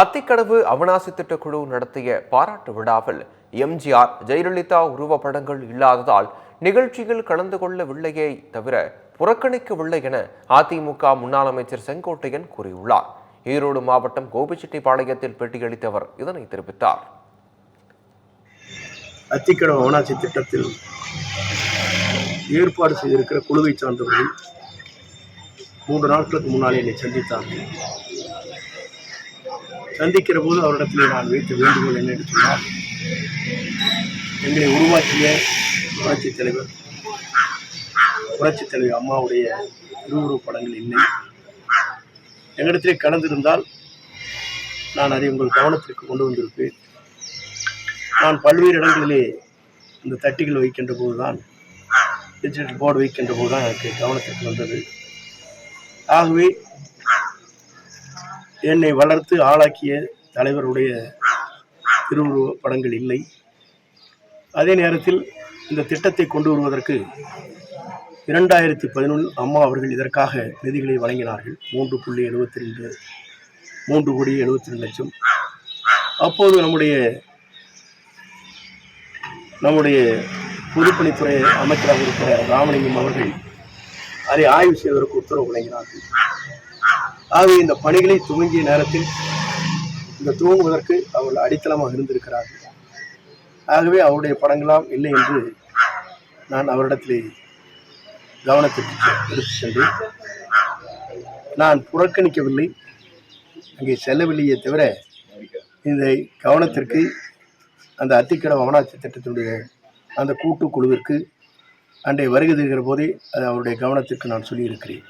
அத்திக்கடவு அவனாசி திட்டக்குழு நடத்திய பாராட்டு விழாவில் எம்ஜிஆர் ஜெயலலிதா உருவப்படங்கள் இல்லாததால் நிகழ்ச்சியில் கலந்து கொள்ளவில்லையே தவிர புறக்கணிக்கவில்லை என அதிமுக முன்னாள் அமைச்சர் செங்கோட்டையன் கூறியுள்ளார். ஈரோடு மாவட்டம் கோபிச்செட்டிப்பாளையத்தில் பேட்டியளித்த அவர் இதனை தெரிவித்தார். அத்திக்கடவு அவனாட்சி திட்டத்தில் ஏற்பாடு செய்திருக்கிற குழுவை சார்ந்தவர்கள் மூன்று நாட்களுக்கு முன்னாலே என்னை சந்தித்தார்கள். சந்திக்கிற போது அவரிடத்தில் நான் வைத்த வேண்டுகோள் என்ன சொன்னால் எங்களை உருவாக்கிய புரட்சித் தலைவர் புரட்சித் தலைவர் அம்மாவுடைய திருவுருவப் படங்கள் இல்லை எங்களிடத்திலே கலந்திருந்தால் நான் அதை உங்கள் கவனத்திற்கு கொண்டு வந்திருப்பேன். நான் பல்வேறு இடங்களிலே இந்த தட்டிகள் வைக்கின்ற போதுதான் டிஜிட்டல் போர்டு வைக்கின்ற போது தான் எனக்கு கவனத்திற்கு வந்தது. ஆகவே என்னை வளர்த்து ஆளாக்கிய தலைவருடைய திருவுருவ படங்கள் இல்லை. அதே நேரத்தில் இந்த திட்டத்தை கொண்டு வருவதற்கு இரண்டாயிரத்தி பதினொன்று அம்மா அவர்கள் இதற்காக நிதிகளை வழங்கினார்கள். மூன்று புள்ளி எழுபத்தி ரெண்டு மூன்று கோடி எழுபத்தி ரெண்டு லட்சம். அப்போது நம்முடைய நம்முடைய பொதுப்பணித்துறை அமைச்சராக இருக்கிற ராமலிங்கம் அவர்கள் அதை ஆய்வு செய்வதற்கு உத்தரவு வழங்கினார்கள். ஆகவே இந்த பணிகளை துவங்கிய நேரத்தில் இந்த துவங்குவதற்கு அவர்கள் அடித்தளமாக இருந்திருக்கிறார்கள். ஆகவே அவருடைய படங்களாம் இல்லை என்று நான் அவரிடத்திலே கவனத்திற்கு எடுத்து சென்றேன். நான் புறக்கணிக்கவில்லை அங்கே செல்லவில்லையே தவிர இந்த கவனத்திற்கு அந்த அத்திக்கட வமனாட்சி திட்டத்தினுடைய அந்த கூட்டுக்குழுவிற்கு அன்றைய வருகை தருகிற போதே அது அவருடைய கவனத்திற்கு நான் சொல்லியிருக்கிறேன்.